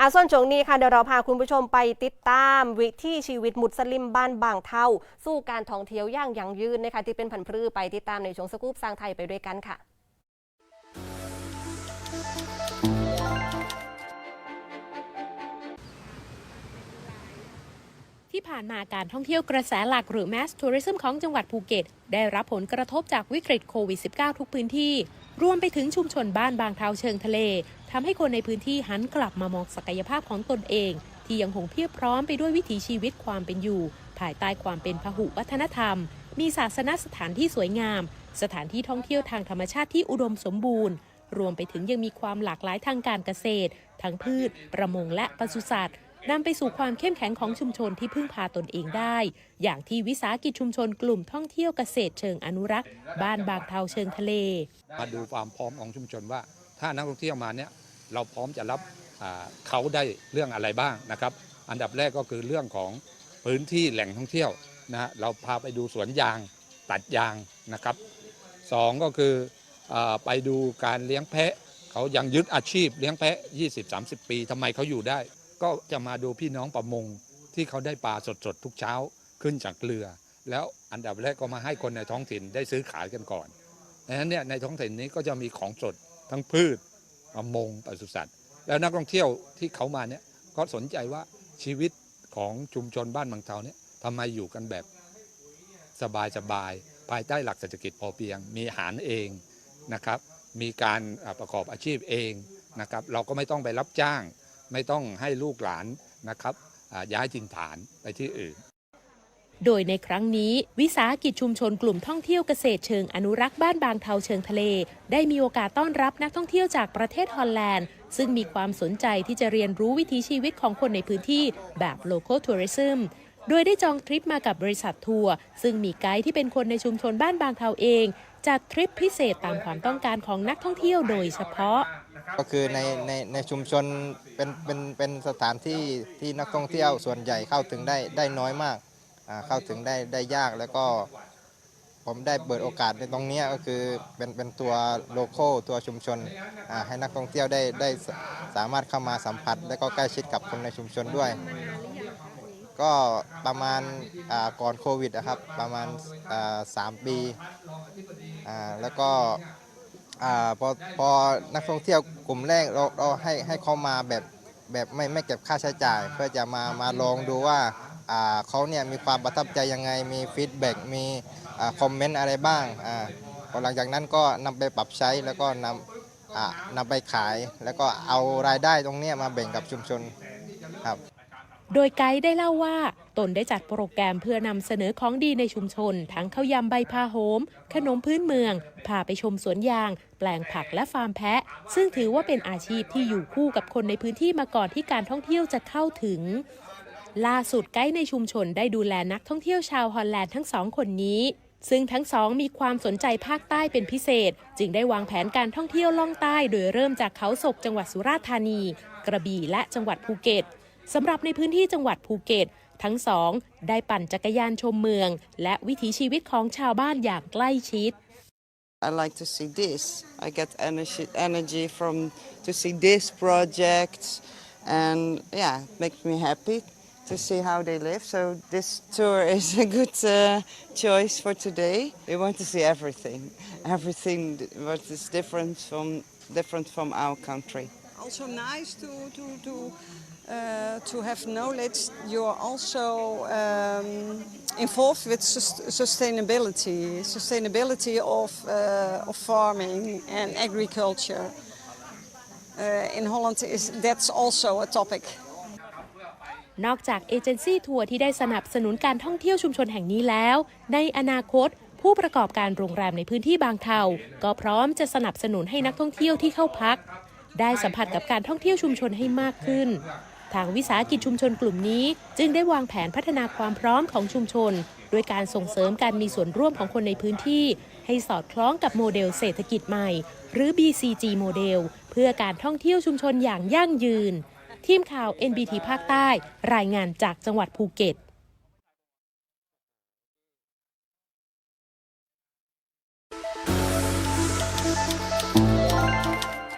อะส่วนช่วงนี้ค่ะเดี๋ยวเราพาคุณผู้ชมไปติดตามวิถีชีวิตมุสลิมบ้านบางเท่า สู้การท่องเที่ยวย่างยั่งยืนนะคะที่เป็นผันพรือไปติดตามในช่วงสกู๊ปสร้างไทยไปด้วยกันค่ะที่ผ่านมาการท่องเที่ยวกระแสหลักหรือ Mass Tourism ของจังหวัดภูเก็ต ได้รับผลกระทบจากวิกฤตโควิด -19 ทุกพื้นที่ รวมไปถึงชุมชนบ้านบางเทาเชิงทะเลทำให้คนในพื้นที่หันกลับมามองศักยภาพของตนเอง ที่ยังคงเพียบพร้อมไปด้วยวิถีชีวิตความเป็นอยู่ ภายใต้ความเป็นพหุวัฒนธรรม มีศาสนสถานที่สวยงาม สถานที่ท่องเที่ยวทางธรรมชาติที่อุดมสมบูรณ์ รวมไปถึงยังมีความหลากหลายทางการเกษตร ทั้งพืช ประมงและปศุสัตว์ นำไปสู่ความเข้มแข็งของชุมชนที่พึ่งพาตนเองได้ อย่างที่วิสาหกิจชุมชนกลุ่มท่องเที่ยวเกษตรเชิงอนุรักษ์ บ้านบางเทาเชิงทะเล มาดูความพร้อมของชุมชนว่า ถ้านักท่องเที่ยวมาเนี่ยเราพร้อมจะรับเขาได้เรื่องอะไรบ้างนะครับ อันดับแรกก็คือเรื่องของพื้นที่แหล่งท่องเที่ยวนะฮะเราพาไปดูสวนยางตัดยางนะครับสองก็คืออไปดูการเลี้ยงแพะ เขายังยึดอาชีพเลี้ยงแพะ 20-30 ปีทำไมเขาอยู่ได้ ก็จะมาดูพี่น้องประมงที่เขาได้ปลาสดๆ ทุกเช้าขึ้นจากเรือ แล้วอันดับแรกก็มาให้คนในท้องถิ่นได้ซื้อขายกันก่อนดังนั้นเนี่ยในท้องถิ่นนี้ก็จะมีของสดทั้งพืชประมงปศุสัตว์ แล้วนักท่องเที่ยวที่เขามาเนี่ยก็สนใจว่าชีวิตของชุมชนบ้านบางเทาเนี่ยทำไมอยู่กันแบบสบายสบายๆภายใต้หลักเศรษฐกิจพอเพียง มีอาหารเองนะครับ มีการประกอบอาชีพเองนะครับ เราก็ไม่ต้องไปรับจ้าง ไม่ต้องให้ลูกหลานนะครับย้ายถิ่นฐานไปที่อื่น โดยในครั้งนี้วิสาหกิจชุมชนกลุ่มท่องเที่ยวเกษตรเชิงอนุรักษ์บ้านบางเทาเชิงทะเล ได้มีโอกาสต้อนรับนักท่องเที่ยวจากประเทศฮอลแลนด์ ซึ่งมีความสนใจที่จะเรียนรู้วิถีชีวิตของคนในพื้นที่แบบ local tourism โดยได้จองทริปมากับบริษัททัวร์ซึ่งมีไกด์ที่เป็นคนในชุมชนบ้านบางเทาเอง จัดทริปพิเศษตามความต้องการของนักท่องเที่ยวโดยเฉพาะ ก็คือในในในชุมชนเป็นเป็นเป็นสถานที่ที่นักท่องเที่ยวส่วนใหญ่เข้าถึงได้ได้น้อยมากอ่าเข้าถึงได้ได้ยากแล้วก็ ผมได้เปิดโอกาสในตรงเนี้ยก็คือเป็นเป็นตัวโลโก้ตัวชุมชนอ่าให้นักท่องเที่ยวได้ได้สสามารถเข้ามาสัมผัส และก็ใกล้ชิดกับคนในชุมชนด้วย ก็ประมาณาก่อนโควิดนะครับประมาณสามปีแล้วก็พอพอนักท่องเที่ยวกลุ่มแรกเราเราให้ให้เขามาแบบแบบไม่ไม่เก็บค่าใช้จ่าย เพื่อจะมามาลองดูว่าเขาเนี่ยมีความประทับใจยังไงมีฟีดแบ็กมีคอมเมนต์อะไรบ้างพอหลังจากนั้นก็นำไปปรับใช้แล้วก็นำนำไปขาย แล้วก็เอารายได้ตรงนี้มาแบ่งกับชุมชนครับ โดยไกด์ได้เล่าว่า ตนได้จัดโปรแกรมเพื่อนำเสนอของดีในชุมชน ทั้งข้าวยำใบพาโหมขนมพื้นเมือง พาไปชมสวนยาง แปลงผักและฟาร์มแพะ ซึ่งถือว่าเป็นอาชีพที่อยู่คู่กับคนในพื้นที่มาก่อนที่การท่องเที่ยวจะเข้าถึง ล่าสุดไกด์ในชุมชนได้ดูแลนักท่องเที่ยวชาวฮอลแลนด์ทั้งสองคนนี้ซึ่งทั้งสองมีความสนใจภาคใต้เป็นพิเศษ จึงได้วางแผนการท่องเที่ยวล่องใต้ โดยเริ่มจากเขาศกจังหวัดสุราษฎร์ธานี กระบี่และจังหวัดภูเก็ต สำหรับในพื้นที่จังหวัดภูเก็ต ทั้งสองได้ปั่นจักรยานชมเมือง และวิถีชีวิตของชาวบ้านอย่างใกล้ชิด I like to see this. I get energy, energy from to see this project, and yeah, it makes me happy to see how they live. So this tour is a good uh, choice for today. We want to see everything, everything what is different from different from our country. also nice to to to uh, to have knowledge. You're also um, involved with sus- sustainability, sustainability of uh, of farming and agriculture. Uh, in Holland, is that's also a topic. นอกจากเอเจนซี่ทัวร์ที่ได้สนับสนุนการท่องเที่ยวชุมชนแห่งนี้แล้ว ในอนาคตผู้ประกอบการโรงแรมในพื้นที่บางเทา ก็พร้อมจะสนับสนุนให้นักท่องเที่ยวที่เข้าพัก ได้สัมผัสกับการท่องเที่ยวชุมชนให้มากขึ้น ทางวิสาหกิจชุมชนกลุ่มนี้ จึงได้วางแผนพัฒนาความพร้อมของชุมชน โดยการส่งเสริมการมีส่วนร่วมของคนในพื้นที่ ให้สอดคล้องกับโมเดลเศรษฐกิจใหม่ หรือ BCG โมเดล เพื่อการท่องเที่ยวชุมชนอย่างยั่งยืน ทีมข่าว NBT ภาคใต้ รายงานจากจังหวัดภูเก็ต